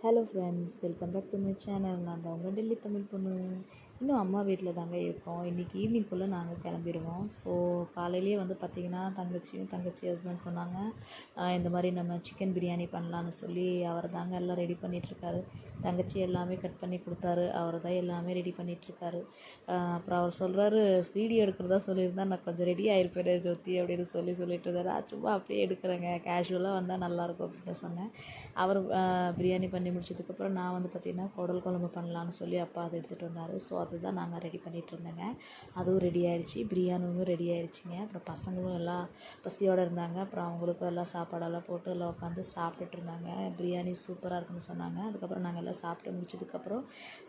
hello friends welcome back to my channel நான் தான் உங்கள் டெல்லி தமிழ் பொண்ணு இன்னும் அம்மா வீட்டில் தாங்க இருக்கோம். இன்றைக்கி ஈவினிங்குள்ளே நாங்கள் கிளம்பிடுவோம். ஸோ காலையிலேயே வந்து பார்த்திங்கன்னா தங்கச்சியும் தங்கச்சி ஹஸ்பண்ட் சொன்னாங்க. இந்த மாதிரி நம்ம சிக்கன் பிரியாணி பண்ணலான்னு சொல்லி அவர் தாங்க எல்லாம் ரெடி பண்ணிகிட்ருக்காரு தங்கச்சி எல்லாமே கட் பண்ணி கொடுத்தாரு. அவர் தான் எல்லாமே ரெடி பண்ணிகிட்ருக்காரு அப்புறம் அவர் சொல்கிறாரு வீடியோ எடுக்கிறதா சொல்லியிருந்தா நான் கொஞ்சம் ரெடி ஆகிருப்பேன் ஜோதி அப்படின்னு சொல்லி சொல்லிட்டு இருந்தாரு. சும்மா அப்படியே எடுக்கிறேங்க. கேஷுவலாக வந்தால் நல்லாயிருக்கும் அப்படின்னு சொன்னேன். அவர் பிரியாணி பண்ணி முடிச்சதுக்கப்புறம் நான் வந்து பார்த்திங்கன்னா குடல் குழம்பு பண்ணலான்னு சொல்லி அப்பா அதை எடுத்துகிட்டு வந்தார். ஸோ அதுதான் நாங்கள் ரெடி பண்ணிகிட்டு இருந்தேங்க. அதுவும் ரெடி ஆயிடுச்சு பிரியாணியும் ரெடி ஆயிடுச்சுங்க அப்புறம் பசங்களும் எல்லாம் பசியோடு இருந்தாங்க. அப்புறம் அவங்களுக்கும் எல்லாம் சாப்பாடெல்லாம் போட்டு எல்லாம் உட்காந்து சாப்பிட்டுட்டு இருந்தாங்க. பிரியாணி சூப்பராக இருக்குன்னு சொன்னாங்க. அதுக்கப்புறம் நாங்கள் எல்லாம் சாப்பிட்டு முடிச்சதுக்கப்புறம்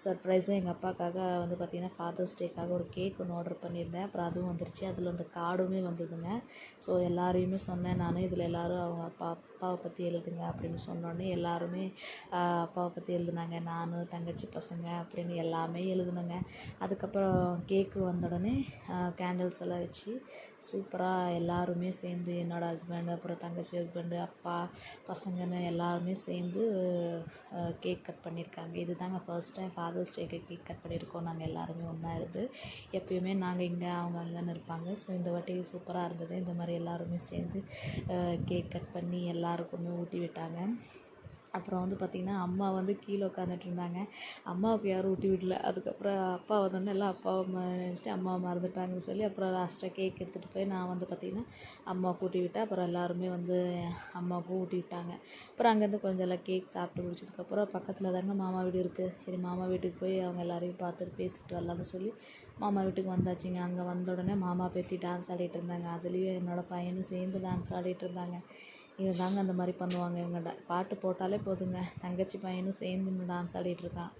சர்ப்ரைஸாக எங்கள் அப்பாக்காக வந்து பார்த்திங்கன்னா ஃபாதர்ஸ் டேக்காக ஒரு கேக் ஒன்று ஆர்டர் பண்ணியிருந்தேன். அப்புறம் அதுவும் வந்துருச்சு. அதில் அந்த கார்டுமே வந்ததுங்க. ஸோ எல்லாரையுமே சொன்னேன். நானும் இதில் எல்லாரும் அவங்க அப்பா அப்பாவை பற்றி எழுதுங்க அப்படின்னு சொன்னோடனே எல்லாருமே அப்பாவை பற்றி எழுதுனாங்க. நான் தங்கச்சி பசங்க அப்படின்னு எல்லாமே எழுதுனேங்க. அதுக்கப்புறம் கேக்கு வந்த உடனே கேண்டில்ஸ் எல்லாம் வச்சு சூப்பராக எல்லாருமே சேர்ந்து என்னோடய ஹஸ்பண்ட் அப்புறம் தங்கச்சி ஹஸ்பண்டு அப்பா பசங்கன்னு எல்லாருமே சேர்ந்து கேக் கட் பண்ணியிருக்காங்க இது தாங்க ஃபர்ஸ்ட் டைம் ஃபாதர்ஸ் டேக்கு கேக் கட் பண்ணியிருக்கோம் நாங்கள் எல்லாருமே ஒன்றா இருந்து. எப்பயுமே நாங்கள் இங்கே அவங்க அங்கேன்னு இருப்பாங்க. ஸோ இந்த வாட்டி சூப்பராக இருந்தது. இந்த மாதிரி எல்லாருமே சேர்ந்து கேக் கட் பண்ணி எல்லாருக்குமே ஊட்டி விட்டாங்க. அப்புறம் வந்து பார்த்திங்கன்னா அம்மா வந்து கீழே உட்காந்துட்டு இருந்தாங்க அம்மாவுக்கு யாரும் ஊட்டி விடல. அதுக்கப்புறம் அப்பா வந்தோடனே எல்லாம் அப்பாவை நினச்சிட்டு அம்மாவை மறந்துட்டாங்கன்னு சொல்லி அப்புறம் லாஸ்ட்டாக கேக் எடுத்துகிட்டு போய் நான் வந்து பார்த்திங்கன்னா அம்மாவுக்கு ஊட்டி விட்டேன். அப்புறம் எல்லாருமே வந்து அம்மாவுக்கும் ஊட்டி விட்டாங்க. அப்புறம் அங்கேருந்து கொஞ்சம் எல்லாம் கேக் சாப்பிட்டு முடிச்சதுக்கப்புறம் பக்கத்தில் தாங்க மாமா வீடு இருக்குது சரி மாமா வீட்டுக்கு போய் அவங்க எல்லாரையும் பார்த்துட்டு பேசிட்டு வரலாம்னு சொல்லி மாமா வீட்டுக்கு வந்தாச்சுங்க. அங்கே வந்த உடனே மாமா பேத்தி டான்ஸ் ஆடிட்டு இருந்தாங்க. அதுலேயும் என்னோடய பையனும் சேர்ந்து டான்ஸ் ஆடிட்டு இருந்தாங்க. இது தாங்க அந்த மாதிரி பண்ணுவாங்க. இவங்க பாட்டு போட்டாலே போதுங்க. தங்கச்சி பையனும் சேர்ந்து டான்ஸ் ஆடிட்டு இருக்கான்.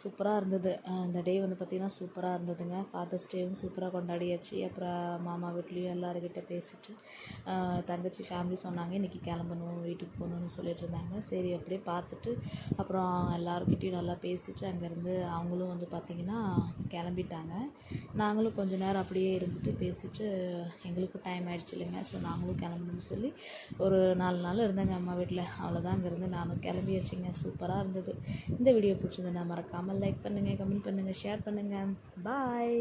சூப்பராக இருந்தது. அந்த டே வந்து பார்த்திங்கன்னா சூப்பராக இருந்ததுங்க. ஃபாதர்ஸ் டேவும் சூப்பராக கொண்டாடியாச்சு. அப்புறம் மாமா வீட்லேயும் எல்லாருக்கிட்ட பேசிட்டு தங்கச்சி ஃபேமிலி சொன்னாங்க இன்றைக்கி கிளம்பணும் வீட்டுக்கு போகணுன்னு சொல்லிட்டு இருந்தாங்க. சரி அப்படியே பார்த்துட்டு அப்புறம் எல்லாருக்கிட்டையும் நல்லா பேசிட்டு அங்கேருந்து அவங்களும் வந்து பார்த்திங்கன்னா கிளம்பிட்டாங்க. நாங்களும் கொஞ்ச நேரம் அப்படியே இருந்துட்டு பேசிட்டு எங்களுக்கும் டைம் ஆகிடுச்சு இல்லைங்க. ஸோ நாங்களும் கிளம்பணும்னு சொல்லி ஒரு நாலு நாள் இருந்தேங்க அம்மா வீட்டில் அவ்வளோதான் அங்கேருந்து நானும் கிளம்பியாச்சுங்க. சூப்பராக இருந்தது. இந்த வீடியோ பிடிச்சிருந்தா மறக்காமல் லைக் பண்ணுங்கள் கமெண்ட் பண்ணுங்கள் ஷேர் பண்ணுங்கள் பாய்